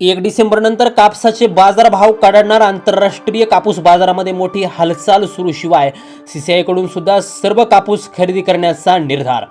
एक डिसेंबर नंतर कापसाचे बाजारभाव काढणार आंतरराष्ट्रीय कापूस बाजारामध्ये मोठी हालचाल सुरू शिवाय सीसीआयकडून सुद्धा सर्व कापूस खरेदी करण्याचा निर्धार.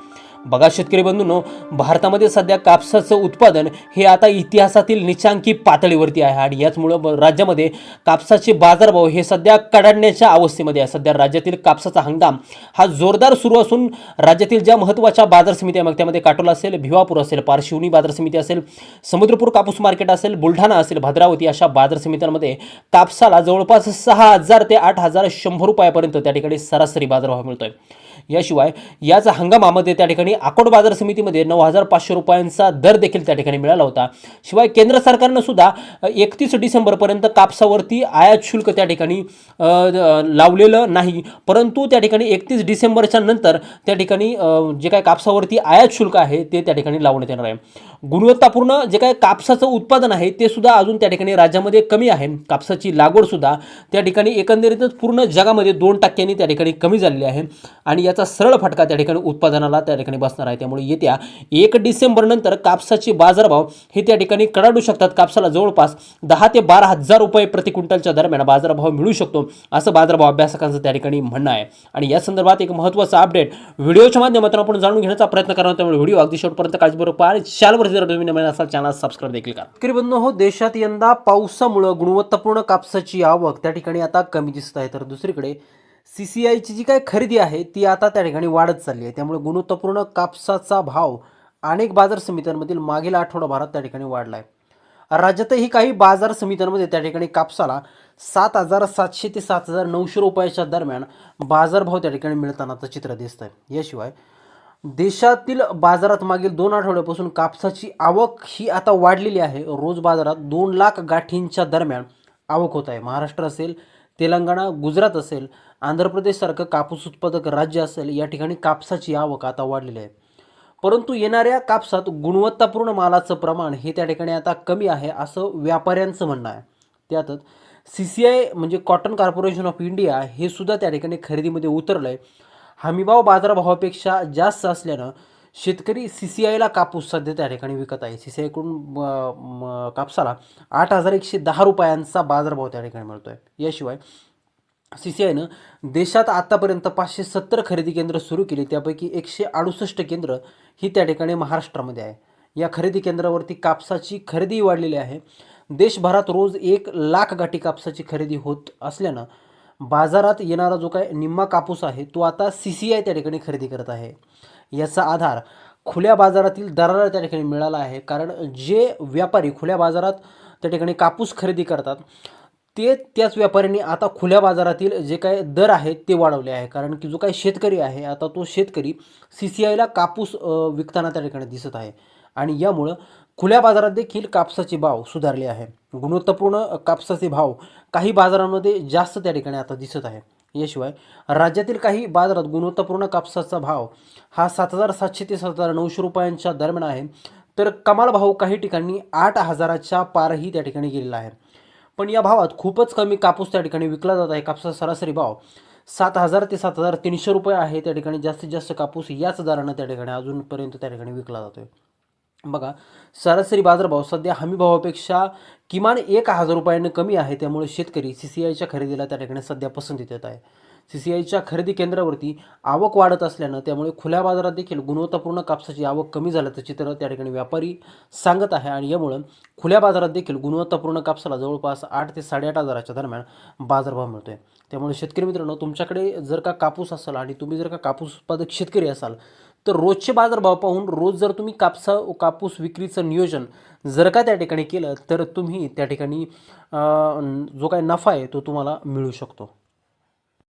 बघा शेतकरी बंधूंनो भारतामध्ये सध्या कापसाचं उत्पादन हे आता इतिहासातील निचांकी पातळीवरती आहे आणि याचमुळं राज्यामध्ये कापसाचे बाजारभाव हे सध्या कडाडण्याच्या अवस्थेमध्ये आहे. सध्या राज्यातील कापसाचा हंगाम हा जोरदार सुरू असून राज्यातील ज्या महत्त्वाच्या बाजार समित्या मग त्यामध्ये काटोला असेल भिवापूर असेल पारशिवनी बाजार समिती असेल समुद्रपूर कापूस मार्केट असेल बुलढाणा असेल भद्रावती अशा बाजार समित्यांमध्ये कापसाला जवळपास सहा हजार ते आठ हजार शंभर रुपयापर्यंत त्या ठिकाणी सरासरी बाजारभाव मिळतोय. याशिवाय याच हंगामामध्ये त्या ठिकाणी आकोड बाजार समितीमध्ये नऊ हजार पाचशे रुपयांचा दर देखील त्या ठिकाणी मिळाला होता. शिवाय केंद्र सरकारनं सुद्धा एकतीस डिसेंबरपर्यंत कापसावरती आयात शुल्क त्या ठिकाणी लावलेलं नाही. परंतु त्या ठिकाणी एकतीस डिसेंबरच्या नंतर त्या ठिकाणी जे काय कापसावरती आयात शुल्क आहे ते त्या ठिकाणी लावण्यात येणार आहे. गुणवत्तापूर्ण जे काय कापसाचं उत्पादन आहे ते सुद्धा अजून त्या ठिकाणी राज्यामध्ये कमी आहे. कापसाची लागवडसुद्धा त्या ठिकाणी एकंदरीतच पूर्ण जगामध्ये दोन टक्क्यांनी त्या ठिकाणी कमी झालेली आहे. आणि याचा सरळ फटका त्या ठिकाणी उत्पादनाला त्या ठिकाणी बसणार आहे. त्यामुळे येत्या एक डिसेंबरनंतर कापसाचे बाजारभाव हे त्या ठिकाणी कडाडू शकतात. कापसाला जवळपास दहा ते बारा हजार रुपये प्रति क्विंटलच्या दरम्यान बाजारभाव मिळू शकतो असं बाजारभाव अभ्यासकांचं त्या ठिकाणी म्हणणं आहे. आणि या संदर्भात एक महत्त्वाचा अपडेट व्हिडिओच्या माध्यमातून आपण जाणून घेण्याचा प्रयत्न करणार त्यामुळे व्हिडिओ अगदी शेवटपर्यंत काळजीपूर्वक आणि शालवर जर तुम्ही नवीन असाल चॅनल सबस्क्राईब देखील करा. शेतकरी हो देशात यंदा पावसामुळं गुणवत्तापूर्ण कापसाची आवक त्या ठिकाणी आता कमी दिसत आहे. तर दुसरीकडे सी सी आयची जी काय खरेदी आहे ती आता त्या ठिकाणी वाढत चालली आहे. त्यामुळे गुणवत्तापूर्ण कापसाचा भाव अनेक बाजार समित्यांमधील मागील आठवडाभरात त्या ठिकाणी वाढला आहे राज्यातही काही बाजार समित्यांमध्ये त्या ठिकाणी कापसाला सात हजार सातशे ते सात हजार नऊशे रुपयाच्या दरम्यान बाजारभाव त्या ठिकाणी मिळतानाचं चित्र दिसत आहे याशिवाय देशातील बाजारात मागील दोन आठवड्यापासून कापसाची आवक ही आता वाढलेली आहे. रोज बाजारात दोन लाख गाठींच्या दरम्यान आवक होत आहे. महाराष्ट्र असेल तेलंगणा गुजरात असेल आंध्र प्रदेशसारखं कापूस उत्पादक राज्य असेल या ठिकाणी कापसाची आवक आता वाढलेली आहे. परंतु येणाऱ्या कापसात गुणवत्तापूर्ण मालाचं प्रमाण हे त्या ठिकाणी आता कमी आहे असं व्यापाऱ्यांचं म्हणणं आहे. त्यातच सी सी आय म्हणजे कॉटन कॉर्पोरेशन ऑफ इंडिया हे सुद्धा त्या ठिकाणी खरेदीमध्ये उतरलं आहे हमीभाव बाजारभावापेक्षा जास्त असल्यानं शेतकरी सी सी आयला कापूस सध्या त्या ठिकाणी विकत आहे. सी सी आयकडून कापसाला आठ हजार एकशे दहा रुपयांचा बाजारभाव त्या ठिकाणी मिळतो आहे याशिवाय सी सी आयनं देशात आतापर्यंत पाचशे सत्तर खरेदी केंद्र सुरू केली. त्यापैकी एकशे अडुसष्ट केंद्र ही त्या ठिकाणी महाराष्ट्रामध्ये आहे. या खरेदी केंद्रावरती कापसाची खरेदी वाढलेली आहे. देशभरात रोज एक लाख गाठी कापसाची खरेदी होत असल्यानं बाजारात येणारा जो काय निम्मा कापूस आहे तो आता सी सी आय त्या ठिकाणी खरेदी करत आहे. याचा आधार खुल्या बाजारातील दराला त्या ठिकाणी मिळाला आहे. कारण जे व्यापारी खुल्या बाजारात त्या ठिकाणी कापूस खरेदी करतात ते त्याच व्यापाऱ्यांनी आता खुल्या बाजारातील जे काय दर आहेत ते वाढवले आहे. कारण की जो काही शेतकरी आहे आता तो शेतकरी सी सी आयला कापूस विकताना त्या ठिकाणी दिसत आहे. आणि यामुळं खुल्या बाजारात देखील कापसाचे भाव सुधारले आहे. गुणवत्तापूर्ण कापसाचे भाव काही बाजारांमध्ये जास्त त्या ठिकाणी आता दिसत आहे. याशिवाय राज्यातील काही बाजारात गुणवत्तापूर्ण कापसाचा भाव हा सात हजार सातशे ते सात हजार नऊशे रुपयांच्या दरम्यान आहे. तर कमाल भाव काही ठिकाणी आठ हजाराच्या पारही त्या ठिकाणी गेलेला आहे. पण या भावात खूपच कमी कापूस त्या ठिकाणी विकला जात आहे. कापसाचा सरासरी भाव सात हजार ते सात हजार तीनशे रुपये आहे. त्या ठिकाणी जास्तीत जास्त कापूस याच दरानं त्या ठिकाणी अजूनपर्यंत त्या ठिकाणी विकला जातोय. बघा सरासरी बाजारभाव सध्या हमी भावापेक्षा किमान एक हजार रुपयांनी कमी आहे त्यामुळे शेतकरी सी सी आयच्या खरेदीला त्या ठिकाणी सध्या पसंती देत आहे. सी सी आयच्या खरेदी केंद्रावरती आवक वाढत असल्यानं त्यामुळे खुल्या बाजारात देखील गुणवत्तापूर्ण कापसाची आवक कमी झाल्याचं चित्र त्या ठिकाणी व्यापारी सांगत आहे आणि यामुळं खुल्या बाजारात देखील गुणवत्तापूर्ण कापसाला जवळपास आठ ते साडेआठ हजाराच्या दरम्यान बाजारभाव मिळतोय. त्यामुळे शेतकरी मित्रांनो तुमच्याकडे जर का कापूस असाल आणि तुम्ही जर का कापूस उत्पादक शेतकरी असाल तर रोजचे बाजारभाव पाहून रोज जर तुम्ही कापसा कापूस विक्रीचं नियोजन जर का त्या ठिकाणी केलं तर तुम्ही त्या ठिकाणी जो काय नफा आहे तो तुम्हाला मिळू शकतो.